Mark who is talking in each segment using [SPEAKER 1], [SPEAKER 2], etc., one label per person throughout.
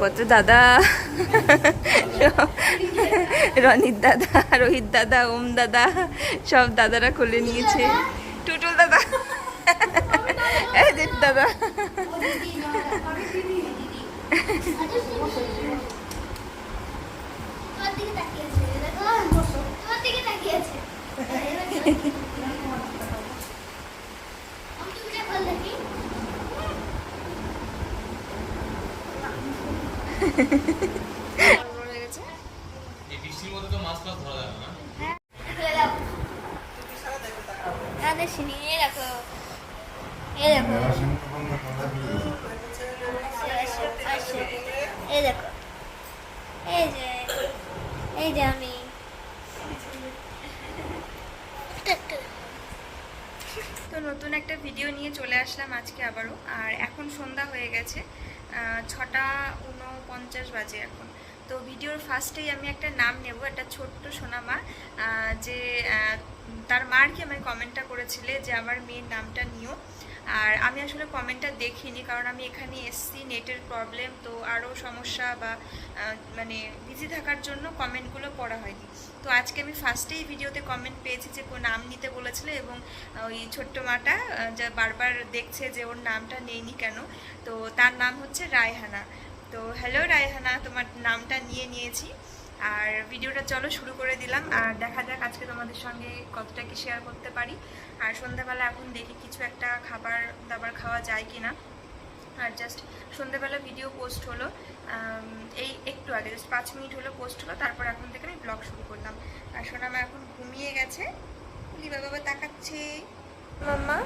[SPEAKER 1] কত দাদা। রনিত দাদা রোহিত দাদা ওম দাদা সব দাদারা খুলে নিয়েছে।
[SPEAKER 2] মাছ টাছ ধরা যাবে না
[SPEAKER 3] না দেখো এই দেখো
[SPEAKER 1] তো নতুন একটা ভিডিও নিয়ে চলে আসলাম আজকে আবারও, আর এখন সন্ধ্যা হয়ে গেছে ছটা উনপঞ্চাশ বাজে এখন। তো ভিডিওর ফার্স্টেই আমি একটা নাম নেব, একটা ছোট্ট সোনামা যে তার মার কি আমায় কমেন্টটা করেছিলে যে, আমার মেয়ের নামটা নিও। আর আমি আসলে কমেন্টটা দেখিনি, কারণ আমি এখানে এসছি নেটের প্রবলেম তো আরও সমস্যা বা মানে বিজি থাকার জন্য কমেন্টগুলো পড়া হয়নি। তো আজকে আমি ফার্স্টেই ভিডিওতে কমেন্ট পেয়েছি যে কোন নাম নিতে বলেছিল এবং ওই ছোট্ট মাটা যা বারবার দেখছে যে ওর নামটা নেইনি কেন, তো তার নাম হচ্ছে রায়হানা। তো হ্যালো রায়হানা, তোমার নামটা নিয়ে নিয়েছি। আর ভিডিওটা চলো শুরু করে দিলাম। আর দেখা যাক আজকে তোমাদের সঙ্গে কতটা কি শেয়ার করতে পারি। আর সন্ধ্যাবেলা এখন দেখি কিছু একটা খাবার দাবার খাওয়া যায় কি না আর জাস্ট সন্ধ্যেবেলা ভিডিও পোস্ট হলো। এই একটু আগে জাস্ট পাঁচ মিনিট হলো পোস্ট হলো। তারপর এখন থেকে আমি ব্লগ শুরু করলাম। আর সোনামা এখন ঘুমিয়ে গেছে। বাবা, তাকাচ্ছে। মাম্মা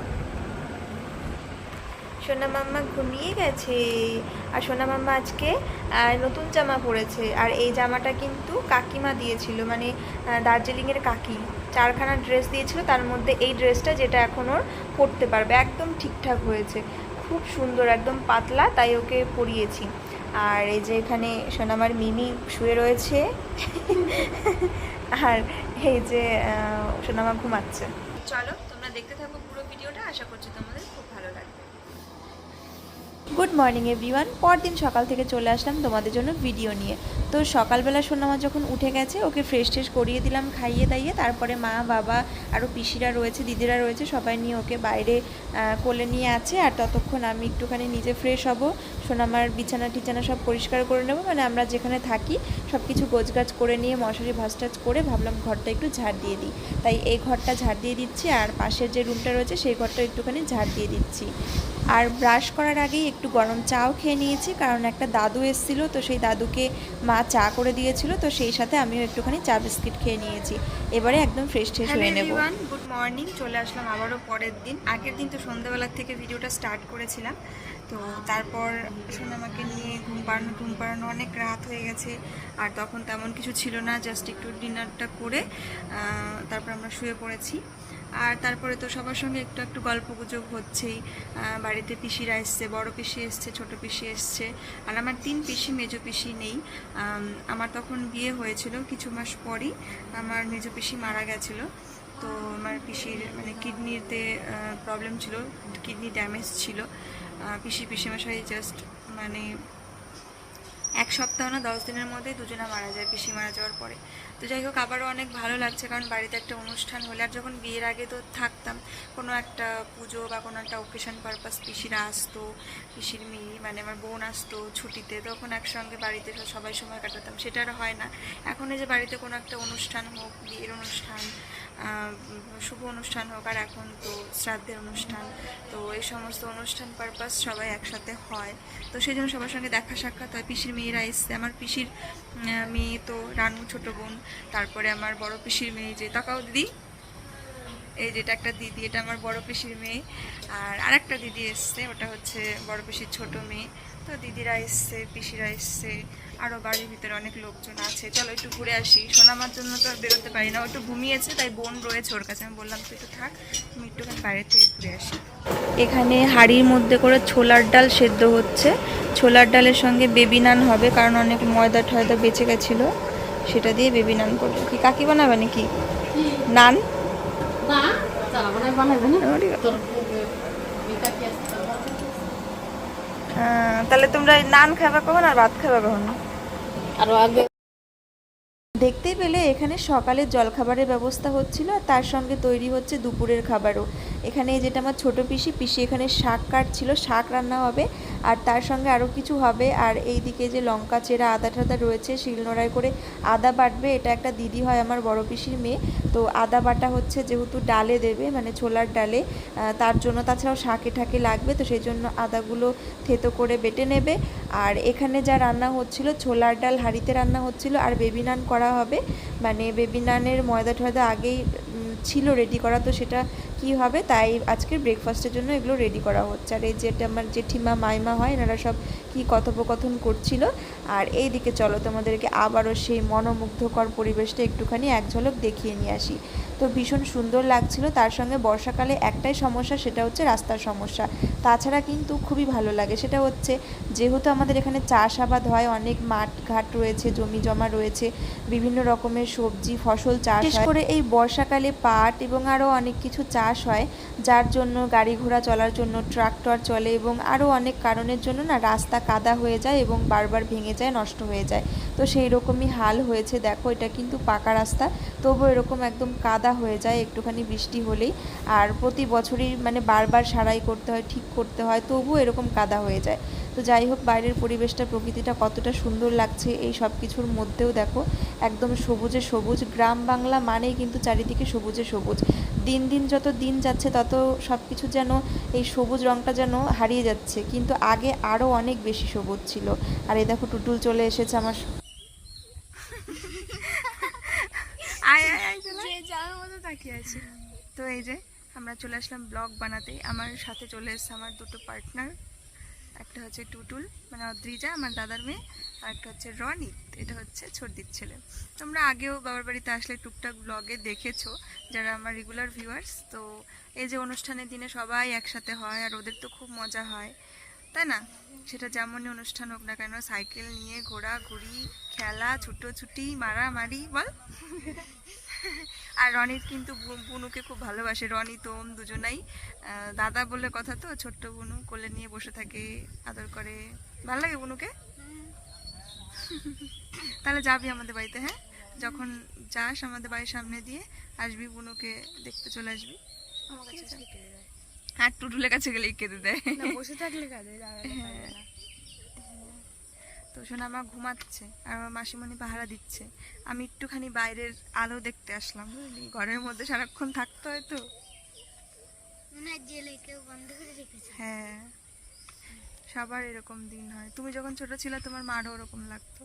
[SPEAKER 1] সোনা মাম্মা ঘুমিয়ে গেছে। আর সোনা মাম্মা আজকে নতুন জামা পরেছে। আর এই জামাটা কিন্তু কাকিমা দিয়েছিল মানে দার্জিলিংয়ের কাকি। চারখানা ড্রেস দিয়েছিল, তার মধ্যে এই ড্রেসটা যেটা এখন ওর পরতে পারবে। একদম ঠিকঠাক হয়েছে। খুব সুন্দর, একদম পাতলা, তাই ওকে পরিয়েছি। আর এই যে এখানে সোনামার মিমি শুয়ে রয়েছে। আর এই যে সোনামা ঘুমাচ্ছে। চলো, তোমরা দেখতে থাকো পুরো ভিডিওটা। আশা করছি তোমাদের গুড মর্নিং এভরিওয়ান পরদিন সকাল থেকে চলে আসলাম তোমাদের জন্য ভিডিও নিয়ে। তো সকালবেলা সোনামা যখন উঠে গেছে, ওকে ফ্রেশ ট্রেশ করিয়ে দিলাম, খাইয়ে দাইয়ে। তারপরে মা, বাবা আরও পিসিরা রয়েছে, দিদিরা রয়েছে, সবাই নিয়ে ওকে বাইরে কোলে নিয়ে আছে। আর ততক্ষণ আমি একটুখানি নিজে ফ্রেশ হব। সোনামার বিছানা টিছানা সব পরিষ্কার করে নেব। মানে আমরা যেখানে থাকি সব কিছু গোছগাছ করে নিয়ে, মশারি ভাসটাজ করে ভাবলাম ঘরটা একটু ঝাড় দিয়ে দিই। তাই এই ঘরটা ঝাড় দিয়ে দিচ্ছি। আর পাশের যে রুমটা রয়েছে, সেই ঘরটা একটুখানি ঝাড় দিয়ে দিচ্ছি। আর ব্রাশ করার আগেই একটু গরম চাও খেয়ে নিয়েছি কারণ একটা দাদু এসেছিল তো সেই দাদুকে মা চা করে দিয়েছিল তো সেই সাথে আমিও একটুখানি চা বিস্কিট খেয়ে নিয়েছি। এবারে একদম ফ্রেশ ট্রেশ হয়ে নেব। গুড মর্নিং চলে আসলাম আবারও পরের দিন। আগের দিন তো সন্ধ্যাবেলার থেকে ভিডিওটা স্টার্ট করেছিলাম তো তারপর সোনামাকে নিয়ে ঘুম পাড়ানো ঘুম পাড়ানো অনেক রাত হয়ে গেছে আর তখন তেমন কিছু ছিল না জাস্ট একটু ডিনারটা করে তারপর আমরা শুয়ে পড়েছি। আর তারপরে তো সবার সঙ্গে একটু একটু গল্প গুজব হচ্ছেই বাড়িতে পিসিরা এসছে বড় পিসি এসছে ছোট পিসি এসছে আর আমার তিন পিসি মেজো পিসি নেই। আমার তখন বিয়ে হয়েছিল কিছু মাস পরই আমার মেজো পিসি মারা গেছিল। তো আমার পিসির মানে কিডনিতে প্রবলেম ছিল কিডনি ড্যামেজ ছিল। আহ, পিসি পিসিমশাই জাস্ট মানে এক সপ্তাহ না দশ দিনের মধ্যে দুজনা মারা যায়, পিসি মারা যাওয়ার পরে। তো যাই হোক, আবারও অনেক ভালো লাগছে, কারণ বাড়িতে একটা অনুষ্ঠান হলে আর যখন বিয়ের আগে তো থাকতাম, কোনো একটা পুজো বা কোনো একটা ওকেশন পারপাস পিসিরা আসতো, পিসির মেয়ে মানে আমার বোন আসতো ছুটিতে, তখন একসঙ্গে বাড়িতে সবাই সময় কাটাতাম, সেটা আর হয় না। এখন এই যে বাড়িতে কোনো একটা অনুষ্ঠান হোক, বিয়ের অনুষ্ঠান শুভ অনুষ্ঠান হোক আর এখন তো শ্রাদ্ধের অনুষ্ঠান, তো এই সমস্ত অনুষ্ঠান পারপাস সবাই একসাথে হয়। তো সেই জন্য সবার সঙ্গে দেখা সাক্ষাৎ হয়। পিসির মেয়েরা এসছে। আমার পিসির মেয়ে তো রানু ছোট বোন। তারপরে আমার বড় পিসির মেয়ে যে তাকাও দিদি। এই যেটা একটা দিদি, এটা আমার বড় পিসির মেয়ে। আর আরেকটা দিদি এসছে, ওটা হচ্ছে বড় পিসির ছোট মেয়ে। তো দিদিরা এসছে পিসিরা এসছে আরও বাড়ির ভিতরে অনেক লোকজন আছে। চলো একটু ঘুরে আসি। সোনামার জন্য তো আর বেরোতে পারি না একটু ঘুমিয়েছে তাই বোন রয়েছে ওর কাছে। আমি বললাম তুই একটু থাক আমি একটুখানি বাইরে থেকে ঘুরে আসি। এখানে হাঁড়ির মধ্যে করে ছোলার ডাল সেদ্ধ হচ্ছে। ছোলার ডালের সঙ্গে বেবি নান হবে কারণ অনেক ময়দা টয়দা বেঁচে গেছিল। সেটা দিয়ে বেবি নান করব। কি কাকি বানাবে নাকি? নান?
[SPEAKER 4] বানাবে না
[SPEAKER 1] আমারই কথা।
[SPEAKER 4] তোর এটা কি আছে
[SPEAKER 1] আহ, তাহলে তোমরা নান খাবে কখন আর ভাত খাবে কখন?
[SPEAKER 4] আরও আগে।
[SPEAKER 1] দেখতেই পেলে এখানে সকালের জলখাবারের ব্যবস্থা হচ্ছিল আর তার সঙ্গে তৈরি হচ্ছে দুপুরের খাবারও। এখানে যেটা আমার ছোট পিসি পিসি এখানে শাক কাটছিল শাক রান্না হবে। আর তার সঙ্গে আরও কিছু হবে। আর এই দিকে যে লঙ্কা চেরা আদা টাদা রয়েছে, শিলনোড়ায় করে আদা বাটবে, এটা একটা দিদি হয় আমার বড় পিসির মেয়ে। তো আদা বাটা হচ্ছে যেহেতু ডালে দেবে মানে ছোলার ডালে তার জন্য তাছাড়াও শাকে ঠাকে লাগবে, তো সেই জন্য আদাগুলো থেতো করে বেটে নেবে। আর এখানে যা রান্না হচ্ছিল, ছোলার ডাল হাঁড়িতে রান্না হচ্ছিল, আর বেবি নান করা হবে। মানে বেবি নানের ময়দা টয়দা আগেই ছিল রেডি করা, তো সেটা কি হবে, তাই আজকের ব্রেকফাস্টের জন্য এগুলো রেডি করা হচ্ছে। আর এই যেটা আমার জেঠিমা, মাইমা হয়, এনারা সব কি কথোপকথন করছিল। আর এই দিকে চলো তোমাদেরকে আবারও সেই মনোমুগ্ধকর পরিবেশটা একটুখানি এক ঝলক দেখিয়ে নিয়ে আসি। তো ভীষণ সুন্দর লাগছিল। তার সঙ্গে বর্ষাকালে একটাই সমস্যা সেটা হচ্ছে রাস্তার সমস্যা। তাছাড়া কিন্তু খুবই ভালো লাগে। সেটা হচ্ছে যেহেতু আমাদের এখানে চাষাবাদ হয় অনেক মাঠ ঘাট রয়েছে জমি জমা রয়েছে বিভিন্ন রকমের সবজি ফসল চাষ বিশেষ করে এই বর্ষাকালে পাট এবং আরও অনেক কিছু চাষ হয় যার জন্য গাড়ি ঘোড়া চলার জন্য ট্রাক্টর চলে এবং আরও অনেক কারণের জন্য না রাস্তা কাদা হয়ে যায় এবং বারবার ভেঙে যায় নষ্ট হয়ে যায়। তো সেই রকমই হাল হয়েছে। দেখো এটা কিন্তু পাকা রাস্তা। তবু এরকম একদম কাদা হয়ে যায়, একটুখানি বৃষ্টি হলেই। আর প্রতি বছরই মানে বারবার সারাই করতে হয়, ঠিক করতে হয়, তবুও এরকম কাদা হয়ে যায়। তো যাই হোক, বাইরের পরিবেশটা, প্রকৃতিটা কতটা সুন্দর লাগছে এই সব কিছুর মধ্যেও দেখো, একদম সবুজে সবুজ। গ্রাম বাংলা মানেই কিন্তু চারিদিকে সবুজে সবুজ। দিন দিন যত দিন যাচ্ছে, তত সব কিছু যেন, এই সবুজ রঙটা যেন হারিয়ে যাচ্ছে। কিন্তু আগে আরও অনেক বেশি সবুজ ছিল। আর এই দেখো, টুটুল চলে এসেছে আমার আয় আয় আয় চলে
[SPEAKER 3] যে যার মতো তাকিয়ে আছে।
[SPEAKER 1] তো এই যে, আমরা চলে আসলাম ব্লগ বানাতে। আমার সাথে চলে এসেছে আমার দুটো পার্টনার একটা হচ্ছে টুটুল মানে অদ্রিজা আমার দাদার মেয়ে, আর একটা হচ্ছে রনিত। এটা হচ্ছে ছর্দির ছেলে। তোমরা আগেও বাবার বাড়িতে আসলে টুকটাক ব্লগে দেখেছ, যারা আমার রেগুলার ভিউয়ার্স তো এই যে অনুষ্ঠানের দিনে সবাই একসাথে হয়, আর ওদের তো খুব মজা হয়। তাই না? সেটা যেমনই অনুষ্ঠান হোক না কেন, সাইকেল নিয়ে ঘোরাঘুরি, খেলা, ছুটোছুটি, মারামারি, বল। আর রনিত কিন্তু বুনুকে খুব ভালোবাসে। রনি তোম দুজনাই। দাদা বলে কথা তো ছোট্ট বুনু কোলে নিয়ে বসে থাকে আদর করে। ভালো লাগে বুনুকে? তাহলে যাবি আমাদের বাড়িতে হ্যাঁ? যখন যাস আমাদের বাড়ির সামনে দিয়ে আসবি বুনুকে দেখতে চলে আসবি।
[SPEAKER 3] আমার কাছে আজকে
[SPEAKER 1] আর টুটুলের কাছে গেলেই কেঁদে দেয়।
[SPEAKER 3] বসে থাকলে কাঁদে না।
[SPEAKER 1] তো শোনা আমার ঘুমাচ্ছে আর আমার মাসিমণি পাহারা দিচ্ছে। আমি একটুখানি বাইরের আলো দেখতে আসলাম বুঝলি? ঘরের মধ্যে সারাক্ষণ থাকতে হয় তো।
[SPEAKER 3] হয়
[SPEAKER 1] সবার এরকম দিন হয়। তুমি যখন ছোট ছিলে তোমার মারও ওরকম লাগতো।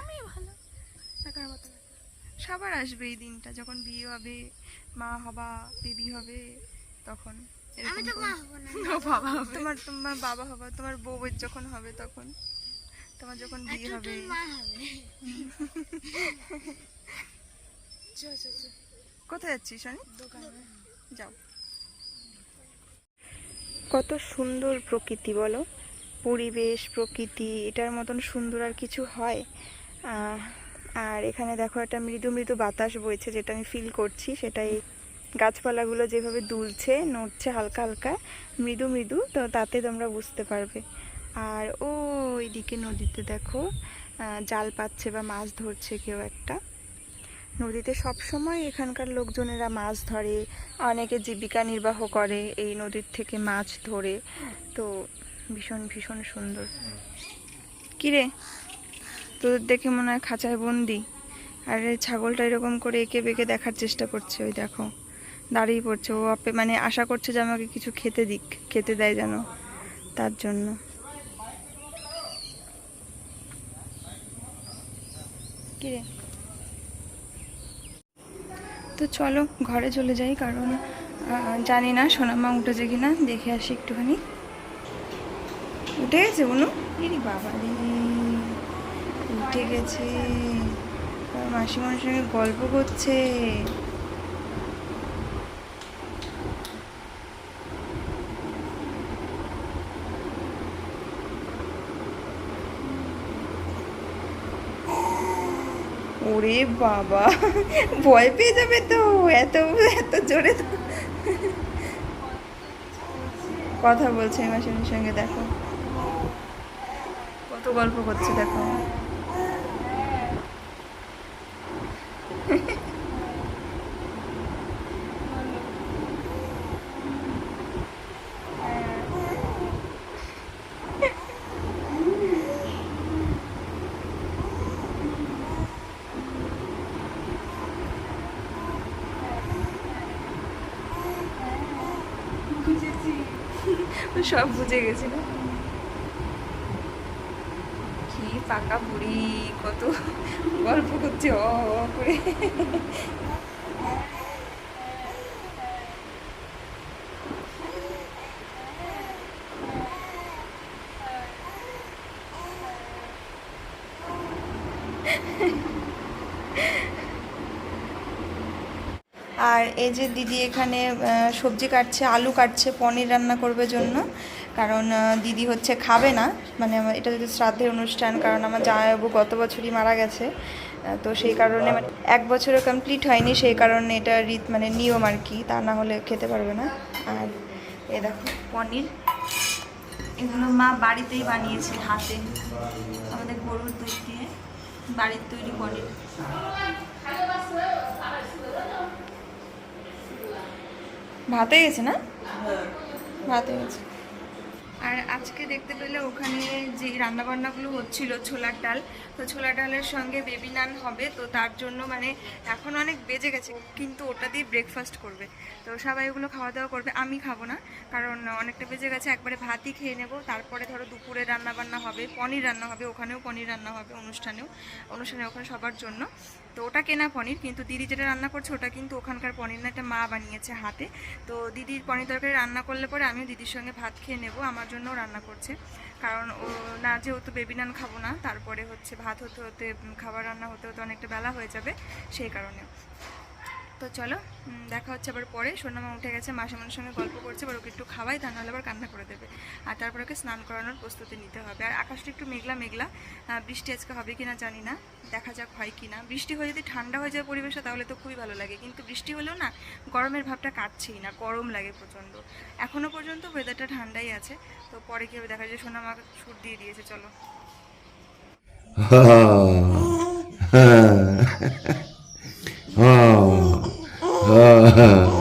[SPEAKER 1] আমি ভালো। টাকার মতো সবার আসবে এই দিনটা। যখন বিয়ে হবে মা হবা বেবি হবে তখন।
[SPEAKER 3] আমি তো মা হব না।
[SPEAKER 1] বাবা তোমার তোমার বাবা হবে তোমার বউয়ের যখন হবে তখন। তোমার যখন বিয়ে হবে।
[SPEAKER 3] মা
[SPEAKER 1] কোথায় যাচ্ছিস
[SPEAKER 3] দোকানে।
[SPEAKER 1] যাও। কত সুন্দর প্রকৃতি বলো। পরিবেশ প্রকৃতি এটার মতন সুন্দর আর কিছু হয়। আহ, আর এখানে দেখো একটা মৃদু মৃদু বাতাস বইছে যেটা আমি ফিল করছি সেটাই গাছপালাগুলো যেভাবে দুলছে, নড়ছে হালকা হালকা, মৃদু মৃদু, তো তাতে তোমরা বুঝতে পারবে। আর ও দিকে নদীতে দেখো জাল পাচ্ছে বা মাছ ধরছে কেউ একটা। নদীতে সব সময় এখানকার লোকজনেরা মাছ ধরে, অনেকে জীবিকা নির্বাহ করে এই নদীর থেকে মাছ ধরে। তো ভীষণ ভীষণ সুন্দর। কিরে? তোদের দেখে মনে হয় খাঁচায় বন্দি? আর ছাগলটা এরকম করে এঁকে বেঁকে দেখার চেষ্টা করছে, ওই দেখো। দাঁড়িয়ে পড়ছে। ও মানে আশা করছে যে আমাকে কিছু খেতে দিক, খেতে দেয় যেন তার জন্য। কিরে? তো চলো, ঘরে চলে যাই কারণ জানি না সোনামা উঠেছে কিনা, দেখে আসি একটুখানি। উঠে গেছে অনু এরি বাবা রে, উঠে গেছে। মাসিমার সঙ্গে গল্প করছে। ওরে বাবা, ভয় পেয়ে যাবে তো, এত এত জোরে তো। কথা বলছে মাসিমার সঙ্গে, দেখো। কত গল্প করছে, দেখো। সব বুঝে গেছিল। কি পাকা বুড়ি কত গল্প করছে অ করে। আর এই যে দিদি এখানে সবজি কাটছে, আলু কাটছে, পনির রান্না করবে জন্য। কারণ দিদি হচ্ছে খাবে না। মানে আমার, এটা যদি শ্রাদ্ধের অনুষ্ঠান, কারণ আমার জামাইবাবু গত বছরই মারা গেছে। তো সেই কারণে মানে এক বছরও কমপ্লিট হয়নি, সেই কারণে এটা রীত মানে নিয়ম আর কি। তা না হলে খেতে পারবে না। আর এ দেখো, পনির। এগুলো মা বাড়িতেই বানিয়েছে, হাতে। আমাদের গরুর দুধ দিয়ে বাড়ির তৈরি পনির। ভাতে গেছে না? ভাতে গেছে। আর আজকে দেখতে পেলে ওখানে যে রান্নাবান্নাগুলো হচ্ছিল ছোলার ডাল, তো ছোলার ডালের সঙ্গে বেবি নান হবে, তো তার জন্য মানে এখন অনেক বেজে গেছে, কিন্তু ওটা দিয়ে ব্রেকফাস্ট করবে। তো সবাই ওগুলো খাওয়া দাওয়া করবে, আমি খাব না, কারণ অনেকটা বেজে গেছে, একবারে ভাতই খেয়ে নেব। তারপরে ধরো দুপুরে রান্না বান্না হবে, পনির রান্না হবে, ওখানেও পনির রান্না হবে অনুষ্ঠানেও, অনুষ্ঠানে ওখানে সবার জন্য। তো ওটা কেনা পনির, কিন্তু দিদি যেটা রান্না করছে ওটা কিন্তু ওখানকার পনির না একটা মা বানিয়েছে হাতে। তো দিদির পনির তরকারি রান্না করলে পরে আমিও দিদির সঙ্গে ভাত খেয়ে নেব, আমার জন্যও রান্না করছে। কারণ ও, না, যেহেতু বেবি নান খাব না, তারপরে হচ্ছে ভাত হতে হতে খাবার রান্না হতে হতে অনেকটা বেলা হয়ে যাবে, সেই কারণে। তো চলো দেখা হচ্ছে আবার পরে। সোনামা উঠে গেছে মাসিমার সঙ্গে গল্প করছে, এবার ওকে একটু খাওয়াই তা নাহলে আবার কান্না করে দেবে। আর তারপর ওকে স্নান করানোর প্রস্তুতি নিতে হবে। আর আকাশটা একটু মেঘলা মেঘলা বৃষ্টি আজকে হবে কিনা জানি না, দেখা যাক হয় কি না বৃষ্টি হয়ে যদি ঠান্ডা হয়ে যায় পরিবেশটা, তাহলে তো খুবই ভালো লাগে। কিন্তু বৃষ্টি হলেও না, গরমের ভাবটা কাটছেই না, গরম লাগে প্রচণ্ড। এখনও পর্যন্ত ওয়েদারটা ঠান্ডাই আছে, তো পরে কী হবে দেখা যায়, সোনামা সুর দিয়ে দিয়েছে, চলো। Yeah.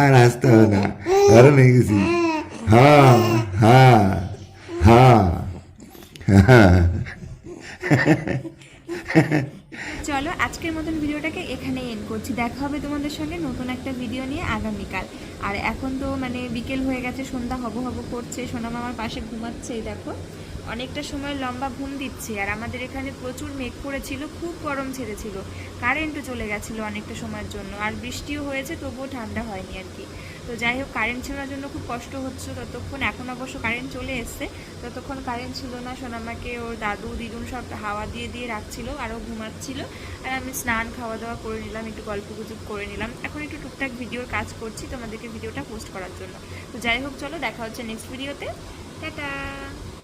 [SPEAKER 5] আর আসতে হবে না ধরে নিয়ে গেছি হ্যাঁ হ্যাঁ হ্যাঁ হ্যাঁ
[SPEAKER 1] চলো, আজকের মতন ভিডিওটাকে এখানেই এন্ড করছি। দেখা হবে তোমাদের সঙ্গে নতুন একটা ভিডিও নিয়ে আগামীকাল। আর এখন তো মানে বিকেল হয়ে গেছে, সন্ধ্যা হব হব করছে সোনামা আমার পাশে ঘুমাচ্ছে দেখো। অনেকটা সময় লম্বা ঘুম দিচ্ছে, আর আমাদের এখানে প্রচুর মেঘ পড়েছিল খুব গরম ছেড়েছিল। কারেন্টও চলে গেছিল অনেকটা সময়ের জন্য, আর বৃষ্টিও হয়েছে, তবুও ঠান্ডা হয়নি আর কি। তো যাই হোক কারেন্ট ছিল জন্য খুব কষ্ট হচ্ছে ততক্ষণ। এখন অবশ্য কারেন্ট চলে এসছে। ততক্ষণ কারেন্ট ছিল না, সোনামাকে, ওর দাদু, দিদুন সব হাওয়া দিয়ে দিয়ে রাখছিল, আরও ঘুমাচ্ছিল। আর আমি স্নান খাওয়া দাওয়া করে নিলাম, একটু গল্প গুজব করে নিলাম। এখন একটু টুকটাক ভিডিওর কাজ করছি তোমাদেরকে ভিডিওটা পোস্ট করার জন্য। তো যাই হোক, চলো দেখা হচ্ছে নেক্সট ভিডিওতে টাটা!